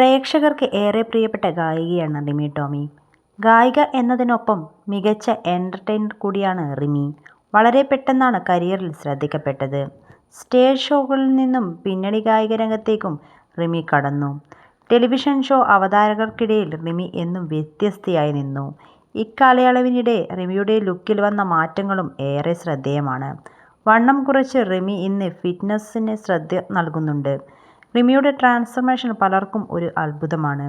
പ്രേക്ഷകർക്ക് ഏറെ പ്രിയപ്പെട്ട ഗായികയാണ് റിമി ടോമി. ഗായിക എന്നതിനൊപ്പം മികച്ച എന്റർടൈനർ കൂടിയാണ് റിമി. വളരെ പെട്ടെന്നാണ് കരിയറിൽ ശ്രദ്ധിക്കപ്പെട്ടത്. സ്റ്റേജ് ഷോകളിൽ നിന്നും പിന്നണി ഗായിക രംഗത്തേക്കും റിമി കടന്നു. ടെലിവിഷൻ ഷോ അവതാരകർക്കിടയിൽ റിമി എന്നും വ്യത്യസ്തയായി നിന്നു. ഇക്കാലയളവിനിടെ റിമിയുടെ ലുക്കിൽ വന്ന മാറ്റങ്ങളും ഏറെ ശ്രദ്ധേയമാണ്. വണ്ണം കുറച്ച് റിമി ഇന്ന് ഫിറ്റ്നസ്സിന് ശ്രദ്ധ നൽകുന്നുണ്ട്. റിമിയുടെ ട്രാൻസ്ഫർമേഷൻ പലർക്കും ഒരു അത്ഭുതമാണ്.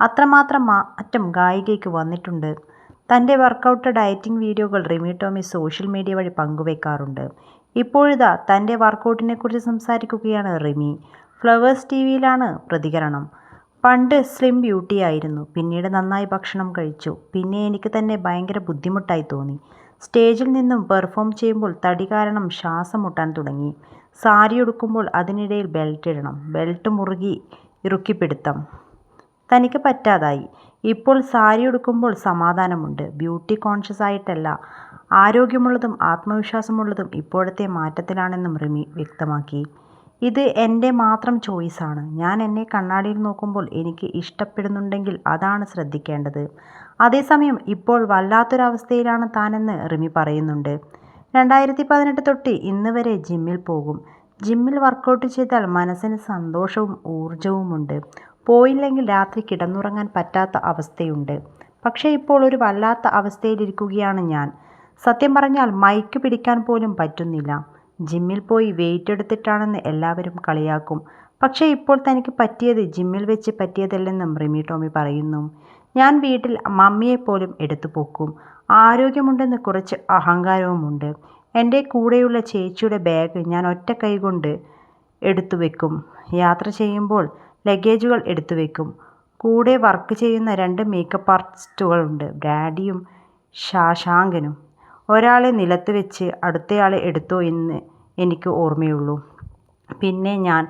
അത്രമാത്രം മാറ്റം ഗായികയ്ക്ക് വന്നിട്ടുണ്ട്. തന്റെ വർക്കൗട്ട്, ഡയറ്റിംഗ് വീഡിയോകൾ റിമി ടോമി സോഷ്യൽ മീഡിയ വഴി പങ്കുവെക്കാറുണ്ട്. ഇപ്പോഴിതാ തന്റെ വർക്കൗട്ടിനെക്കുറിച്ച് സംസാരിക്കുകയാണ് റിമി. ഫ്ലവേഴ്സ് ടി വിയിലാണ് പ്രതികരണം. പണ്ട് സ്ലിം ബ്യൂട്ടി ആയിരുന്നു പിന്നീട് നന്നായി ഭക്ഷണം കഴിച്ചു. പിന്നെ എനിക്ക് തന്നെ ഭയങ്കര ബുദ്ധിമുട്ടായി തോന്നി. സ്റ്റേജിൽ നിന്നും പെർഫോം ചെയ്യുമ്പോൾ തടി കാരണം ശ്വാസം മുട്ടാൻ തുടങ്ങി. സാരിയുടുക്കുമ്പോൾ അതിനിടയിൽ ബെൽറ്റ് ഇടണം. ബെൽറ്റ് മുറുകി ഇറുക്കിപ്പിടുത്തം. തനിക്ക് പറ്റാതായി. ഇപ്പോൾ സാരി ഉടുക്കുമ്പോൾ സമാധാനമുണ്ട്. ബ്യൂട്ടി കോൺഷ്യസ് ആയിട്ടല്ല, ആരോഗ്യമുള്ളതും ആത്മവിശ്വാസമുള്ളതും ഇപ്പോഴത്തെ മാറ്റത്തിലാണെന്നും റിമി വ്യക്തമാക്കി. ഇത് എന്റെ മാത്രം ചോയ്സാണ്. ഞാൻ എന്നെ കണ്ണാടിയിൽ നോക്കുമ്പോൾ എനിക്ക് ഇഷ്ടപ്പെടുന്നുണ്ടെങ്കിൽ അതാണ് ശ്രദ്ധിക്കേണ്ടത്. അതേസമയം ഇപ്പോൾ വല്ലാത്തൊരവസ്ഥയിലാണ് താനെന്ന് റിമി പറയുന്നുണ്ട്. രണ്ടായിരത്തി പതിനെട്ട് തൊട്ട് ഇന്ന് വരെ ജിമ്മിൽ പോകും. ജിമ്മിൽ വർക്കൗട്ട് ചെയ്താൽ മനസ്സിന് സന്തോഷവും ഊർജവുമുണ്ട്. പോയില്ലെങ്കിൽ രാത്രി കിടന്നുറങ്ങാൻ പറ്റാത്ത അവസ്ഥയുണ്ട്. പക്ഷേ ഇപ്പോൾ ഒരു വല്ലാത്ത അവസ്ഥയിലിരിക്കുകയാണ് ഞാൻ. സത്യം പറഞ്ഞാൽ മൈക്ക് പിടിക്കാൻ പോലും പറ്റുന്നില്ല. ജിമ്മിൽ പോയി വെയിറ്റ് എടുത്തിട്ടാണെന്ന് എല്ലാവരും കളിയാക്കും. പക്ഷേ ഇപ്പോൾ തനിക്ക് പറ്റിയത് ജിമ്മിൽ വെച്ച് പറ്റിയതല്ലെന്നും റിമി ടോമി പറയുന്നു. ഞാൻ വീട്ടിൽ മമ്മിയെപ്പോലും എടുത്തു പോക്കും ആരോഗ്യമുണ്ടെന്ന് കുറച്ച് അഹങ്കാരവുമുണ്ട്. എന്റെ കൂടെയുള്ള ചേച്ചിയുടെ ബാഗ് ഞാൻ ഒറ്റ കൈകൊണ്ട് എടുത്തു വെക്കും. യാത്ര ചെയ്യുമ്പോൾ ലഗേജുകൾ എടുത്തു വെക്കും. കൂടെ വർക്ക് ചെയ്യുന്ന രണ്ട് മേക്കപ്പ് ആർട്ടിസ്റ്റുകളുണ്ട്. ഡാഡിയും ശാശാങ്കനും ഒരാളെ നിലത്ത് വെച്ച് അടുത്തയാളെ എടുത്തോ എന്ന് എനിക്ക് ഓർമ്മയുള്ളൂ. പിന്നെ ഞാൻ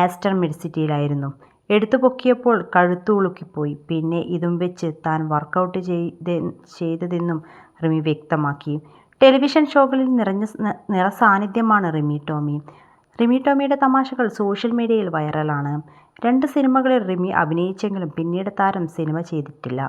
ആസ്റ്റർ മെഡിസിറ്റിയിലായിരുന്നു. എടുത്തു പൊക്കിയപ്പോൾ കഴുത്ത് ഉളുക്കിപ്പോയി. പിന്നെ ഇതും വെച്ച് താൻ വർക്കൗട്ട് ചെയ്തതെന്നും റിമി വ്യക്തമാക്കി. ടെലിവിഷൻ ഷോകളിൽ നിറഞ്ഞ നിറസാന്നിധ്യമാണ് റിമി ടോമി. റിമി ടോമിയുടെ തമാശകൾ സോഷ്യൽ മീഡിയയിൽ വൈറലാണ്. രണ്ട് സിനിമകളിൽ റിമി അഭിനയിച്ചെങ്കിലും പിന്നീട് താരം സിനിമ ചെയ്തിട്ടില്ല.